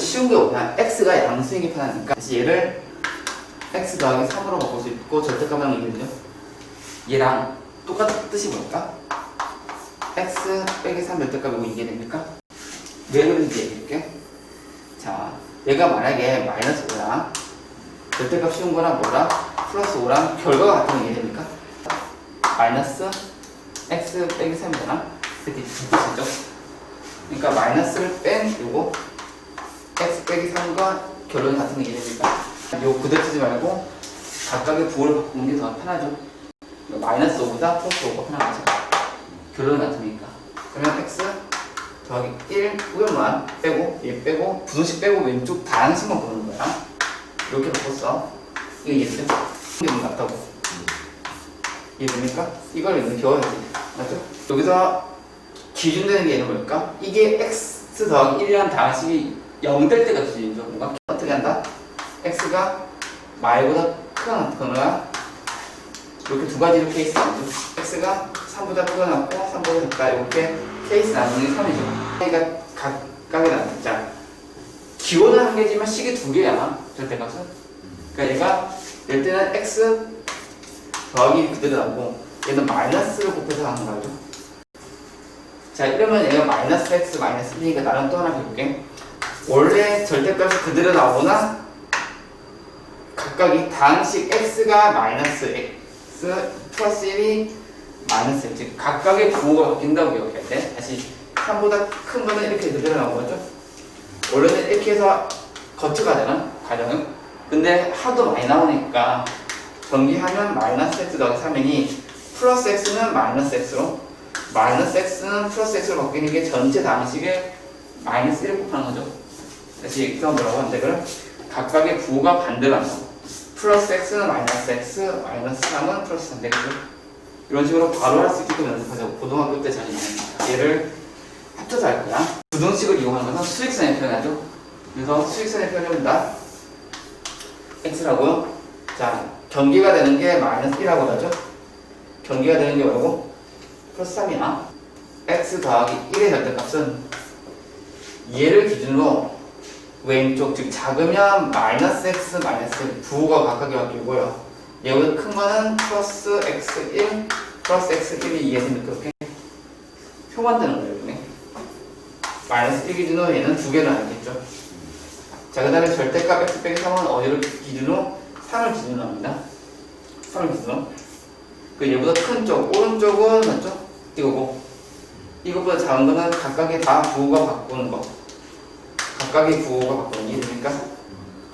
쉬운 게 뭐냐 x가 양수이기 편하니까 그래서 얘를 x 더하기 3으로 바꿀 수 있고 절대값은 이거죠 얘랑 똑같은 뜻이 뭘까? x 빼기 3 절대값이고 이게 됩니까? 왜 그런지 얘기할게 자 얘가 만약에 마이너스 5랑 절대값 쉬운 거랑 뭐랑 플러스 5랑 결과가 같으면 이게 됩니까? 마이너스 x 빼기 3이잖아 이렇게 뜻이죠 그러니까 마이너스를 뺀 요거 x 빼기 3과 결론이 같은 게 이래니까 요 그대로 쓰지 말고 각각의 부호를 바꾸는 게 더 편하죠 마이너스 5보다 플러스 5가 편한 거죠 결론이 같으니까 그러면 x 더하기 1 우연만 빼고 얘 빼고 부등식 빼고 왼쪽 다항식만 보는 거야 이렇게 바꿨어 이거 이해돼? 이게 뭐 같다고 이해됩니까? 이걸 이제 배워야지 맞죠? 여기서 기준 되는 게 얘는 뭘까? 이게 x 더하기 1이라는 다항식이 0될 때가 기준이죠. 뭔가 어떻게 한다? x가 말보다 크거나 크거나 이렇게 두 가지로 케이스 나누죠. x가 3보다 크거나 같고 3보다 작다 이렇게 케이스 나누는 게 3이죠. 그러니까 각각의 나누 자 기호는 한 개지만 식이 두 개야. 절대값은. 그러니까 얘가 낼 때는 x 더하기 그대로 나오고 얘는 마이너스를 곱해서 하는 거죠. 자 이러면 얘가 마이너스 x 마이너스 1이니까 나는 또 하나 해볼게 원래 절대값이 그대로 나오나 각각이 다항식 x가 마이너스 x 플러스 1이 마이너스 x. 각각의 부호가 바뀐다고 기억해야 돼. 다시 3보다 큰 거는 이렇게 그대로 나온 거죠. 원래는 이렇게 해서 거쳐가 되나? 가정은. 근데 하도 많이 나오니까 전기하면 마이너스 x 더하기 3이니 플러스 x는 마이너스 x로 마이너스 x는 플러스 x로 바뀌는 게 전체 다항식에 마이너스 1을 곱하는 거죠. 다시 그럼 뭐라고 하는데 그럼 각각의 부호가 반대로 한다고. 플러스 x는 마이너스 x, 마이너스 3은 플러스 3 되겠죠. 이런 식으로 바로 할 수 있게끔 연습하자고. 고등학교 때 자주 많이 얘를 합쳐서 할 거야. 부등식을 이용하는 것은 수익선에 표현하죠. 그래서 수익선에 표현해본다. x라고요. 자, 경계가 되는 게 마이너스 1라고 하죠. 경계가 되는 게 뭐라고? 플러스 3이야. x 더하기 1의 절대값은 얘를 기준으로 왼쪽 즉 작으면 마이너스 x 마이너스 1 부호가 각각이 바뀌고요. 얘보다 큰 거는 플러스 x 1 플러스 x 1이 이해되는 그렇게 표 만드는 거예요. 이번에. 마이너스 1 기준으로 얘는 두 개를 알겠죠. 자, 그 다음에 절대값 x 빼기 3은 어디를 기준으로? 3을 기준으로 합니다. 3을 기준으로. 그 얘보다 큰 쪽, 오른쪽은 맞죠? 이거고. 이것보다 작은 거는 각각의 다 부호가 바꾸는 거. 각각의 부호가 바꾸는 게 이해됩니까?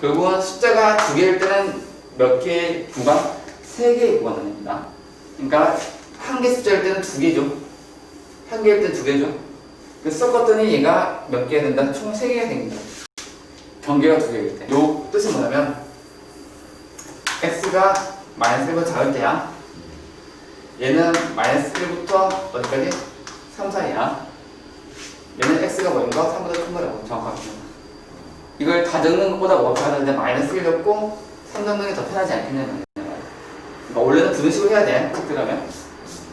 결국은 숫자가 두 개일 때는 몇 개의 부가? 세 개의 부가 나뉩니다. 그러니까 한 개 숫자일 때는 두 개죠. 한 개일 때는 두 개죠. 그 섞었더니 얘가 몇 개가 된다? 총 세 개가 생긴다. 경계가 두 개일 때. 요 뜻은 뭐냐면 x가 마이너스 1보다 작을 때야. 얘는 마이너스 1부터 어디까지? 3 사이야. 얘는 x가 거? 3보다 큰 거라고 정확하게. 이걸 다 적는 것보다 뭐가 편한데 마이너스 1 적고 3 적는 게 더 편하지 않겠냐 그러니까 원래는 부등식으로 해야 돼. 꼭 들어가면.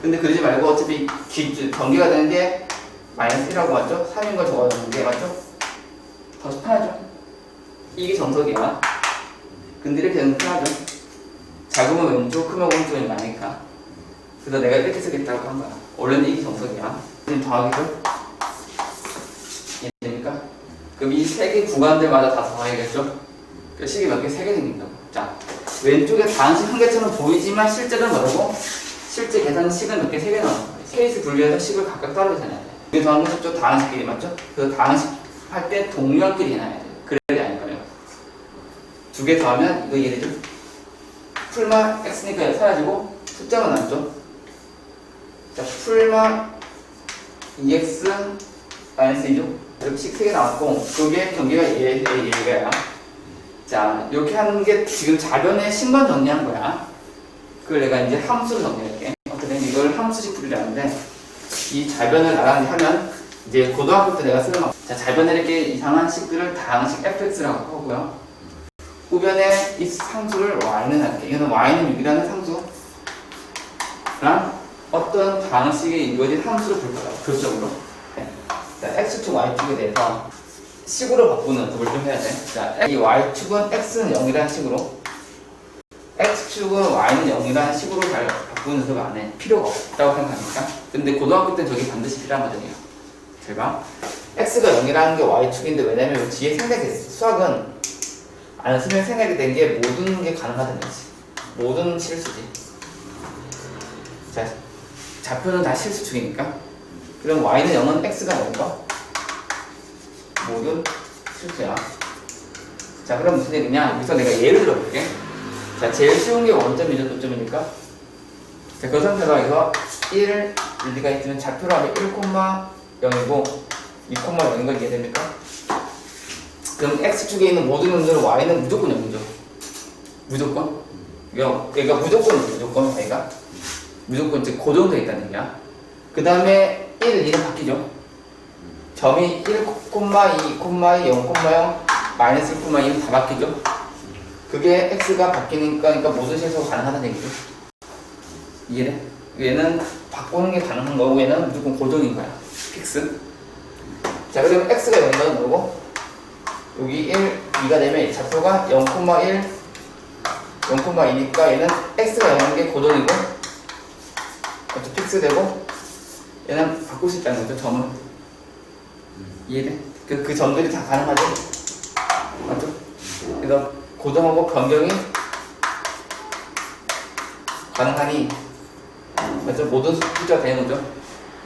근데 그러지 말고 어차피 기, 경계가 되는 게 마이너스 1이라고 맞죠? 3인 걸 적어주는 게 맞죠? 더 편하죠? 이게 정석이야. 근데 이렇게 되면 편하죠? 작으면 왼쪽, 크면 오른쪽이 많으니까. 그래서 내가 이렇게 쓰겠다고 한 거야. 원래는 이게 정석이야. 지금 더하기를 이해됩니까? 그럼 이 세 개 구간들마다 다 더해야겠죠? 그 식이 몇 개? 세 개 생긴다고. 자, 왼쪽에 다항식 한 개처럼 보이지만 실제는 뭐라고? 실제 계산 식은 몇 개? 세개 거예요. 케이스 분류해서 식을 각각 따로 계산해야 돼. 이게 더한 건 저쪽 다항식끼리 맞죠? 그래서 다항식 할 때 동류한끼리 해놔야 돼. 그래야 거예요. 두 개 더하면 이거 이해되죠? 풀마 x니까 사라지고 숫자가 남죠? 자, 풀마 2x 마이너스 2죠? 이렇게 식 3개 나왔고 그게 경계가 얘, 얘, 얘가야 자 이렇게 하는 게 지금 자변의 식만 정리한 거야. 그걸 내가 이제 함수로 정리할게. 어떻게 이걸 함수식 풀이라는데 이 자변을 나란히 하면 이제 고등학교 때 내가 쓰는 거. 자 자변에 이렇게 이상한 식들을 다항식 fx라고 하고요. 후변에 이 상수를 y는 할게. 이거는 y는 6이라는 상수랑 어떤 방식에 이루어진 함수를 볼 거라고 교적으로 자, x축 y축에 대해서 식으로 바꾸는 그걸 좀 해야 돼. 자, 이 y축은 x는 0이라는 식으로 x축은 y는 0이라는 식으로 잘 바꾸는 습안 해. 필요가 없다고 생각하니까. 근데 고등학교 때 저게 반드시 필요하거든요. 잘 봐. x가 0이라는 게 y축인데 왜냐면 뒤에 생략이 됐어. 수학은 안 쓰면 생략이 된 게 모든 게 가능하다는 거지. 모든 실수지. 자, 좌표는 다 실수축이니까. 그럼 y는 0은 x가 뭔가? 모든 실수야. 자, 그럼 무슨 얘기냐? 여기서 내가 예를 들어볼게. 자, 제일 쉬운 게 원점이죠, 도점이니까. 자, 그 상태로 여기서 1, 1가 있으면 좌표로 하면 1,0이고 2,0인 거 이해됩니까? 그럼 x축에 있는 모든 놈들은 y는 무조건 0이죠. 무조건? 얘가, 얘가 무조건 무조건 얘가 무조건 즉 고정되어 있다는 얘기야. 그 다음에 1, 2는 바뀌죠. 점이 1, 2, 0, 0, 마이너스 1, 2는 다 바뀌죠. 그게 x가 바뀌니까 그러니까 모든 실수가 가능하다는 얘기죠. 이해돼? 얘는 바꾸는 게 가능한 거고 얘는 무조건 고정인 거야. 픽스. 자, 그러면 x가 0이라는 거고 여기 1, 2가 되면 이 좌표가 0,1, 0,2니까 얘는 x가 0인 게 고정이고 어차피 픽스 되고 얘는 바꿀 수 있다는 거죠, 점을. 이해돼? 그, 그 점들이 다 가능하죠? 맞죠? 그래서 고정하고 변경이 가능하니 맞죠? 모든 숫자가 되는 거죠?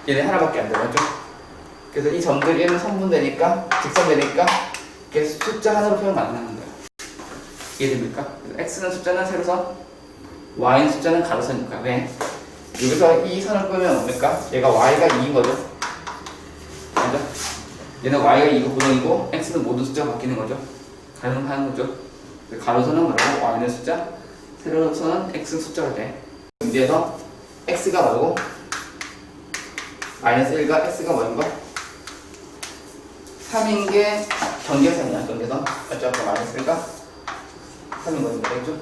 얘네 하나밖에 안 돼요, 맞죠? 그래서 이 점들이 선분되니까 직선되니까 이게 숫자 하나로 표현 가능한 거예요. 이해됩니까? x는 숫자는 세로선, y는 숫자는 가로선이니까 왜? 여기서 이 선을 끄면 뭡니까? 얘가 y가 2인 거죠. 맞죠? 얘는 y가 2가 고정이고 x는 모든 숫자가 바뀌는 거죠. 가능한 거죠. 가로선은 뭐라고? y는 숫자, 세로선은 x 숫자가 돼. 문제에서 x가 뭐고? 마이너스 1과 x가 뭐인 거? 3인 게 경계선이야, 경계선. 맞죠? 아까 마이너스 1과 3인 거인 거겠죠?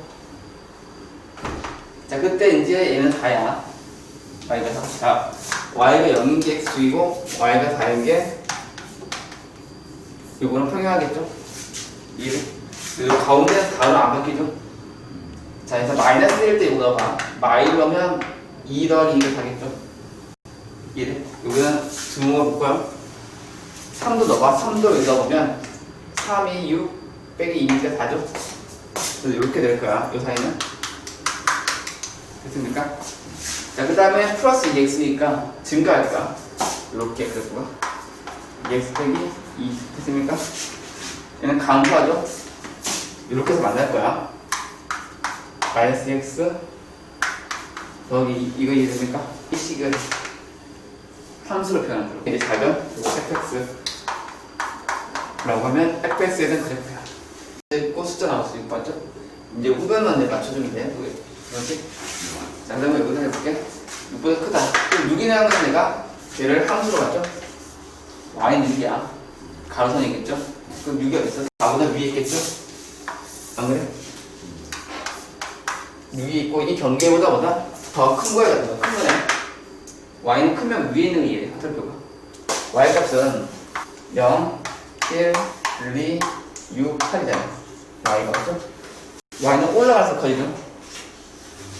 자, 그때 이제 얘는 4야. Y가 4. 자, y가 0인 게 x이고 y가 4인 게 이거는 평행하겠죠? 이해? 그리고 가운데 다는 안 바뀌죠? 자, 그래서 마이너스 1 때 이거 넣어봐. 마이너면 2 더하기 2를 하겠죠? 이해? 여기는 두모가 볼까요? 3도 넣어봐. 3도 여기 넣어보면 3, 2, 6 빼기 2니까 4죠? 그래서 이렇게 될 거야. 이 사이는. 됐습니까? 자, 그 다음에 플러스 2x니까 증가할까? 이렇게 그래프가. 2x 빼기 2 됐습니까? 얘는 감소하죠? 이렇게 해서 만날 거야. 마이너스 x 더하기 이- 이거 이해됩니까? 이 식을 함수로 표현하도록 이제 작은 그리고 fx 라고 하면 fx에는 그래프야 이제 그 숫자 나올 수 있고 맞죠? 이제 우변만 내 맞춰주면 돼 그렇지? 자 그러면 여기서 해볼게 6보다 크다 그럼 6이라는 건 내가 얘를 함수로 봤죠? y는 6이야 가로선이겠죠? 그럼 6이 어디 있어? 4보다 위에 있겠죠? 안 그래? 6이 있고 이 경계보다 보다 더 큰 거야 더 큰 거네 y는 크면 위에 있는 게 화살표가 y 값은 0, 1, 2, 6, 8이잖아 y가 맞죠? y는 올라가서 커지죠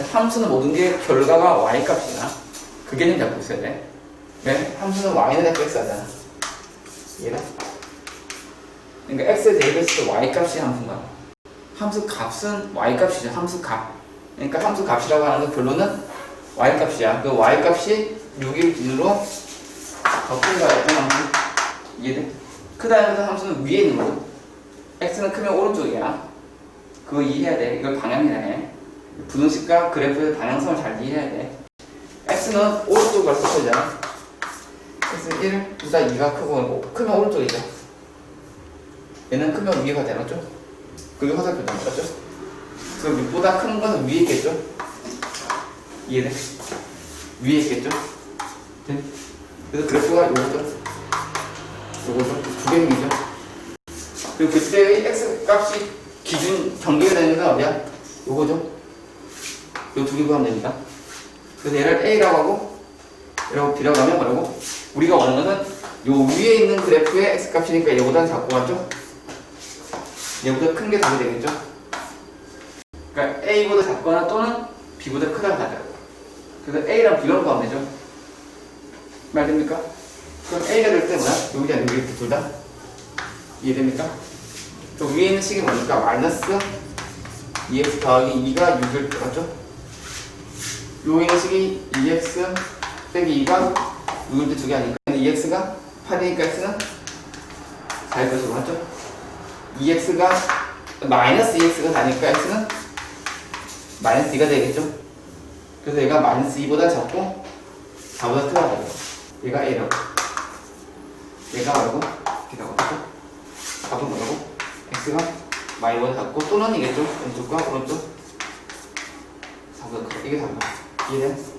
함수는 모든 게 결과가 y 값이야 그 개념 잡고 있어야 돼 왜? 함수는 y는 fx 하잖아 이해가? 그러니까 x에 대입했을 때 y 값이 함수인 거야 함수 값은 y 값이죠 함수 값 그러니까 함수 값이라고 하는 건 결론은 y 값이야. 그 y 값이 6일 기준으로 더큰 거야. 함수. 이해돼? 크다는 함수는 위에 있는 거고 x는 크면 오른쪽이야. 그거 이해해야 돼. 이걸 방향이라 해. 부등식과 그래프의 방향성을 잘 이해해야 돼. x는 오른쪽으로 섞어잖아. x는 1, 2다 2가 크고 크면 오른쪽이죠. 얘는 크면 위가 되겠죠? 그게 화살표다. 맞죠? 그 6보다 큰 거는 위에 있겠죠? 이해돼? 위에 있겠죠? 네? 그래서 그래프가 요거죠? 요거죠? 두 개이죠? 그리고 그때의 x 값이 기준 경계가 되는 건 어디야? 요거죠? 요 두개 구하면 됩니다. 그래서 얘를 a라고 하고 b라고 하면 뭐라고? 우리가 원하는 것은 요 위에 있는 그래프의 x값이니까 얘보다는 작고 맞죠? 얘보다 큰 게 답이 되겠죠? 그러니까 a보다 작거나 또는 b보다 크다가 답이라고 그래서 a랑 b로 구하면 되죠? 말 됩니까? 그럼 a가 될 때 뭐야? 여기랑 여기 이렇게 둘 다? 이해됩니까? 저 위에 있는 식이 뭐니까 마이너스 2x 더하기 2가 6일 때 맞죠? 요 있는 식이 2x 빼기 2가 6일 때두개 아니까 근데 2x가 8이니까 x는 4일 것으로 맞죠? 2x가 마이너스 2x가 나니까 x는 마이너스 2가 되겠죠? 그래서 얘가 마이너스 2보다 작고 4보다 크다고 얘가 a라고 얘가 뭐라고? b라고 하죠? 답은 뭐라고? x가 마이보다 작고 또는 이겠죠? 왼쪽과 오른쪽 4보다 크다 이게 답이야 이해돼?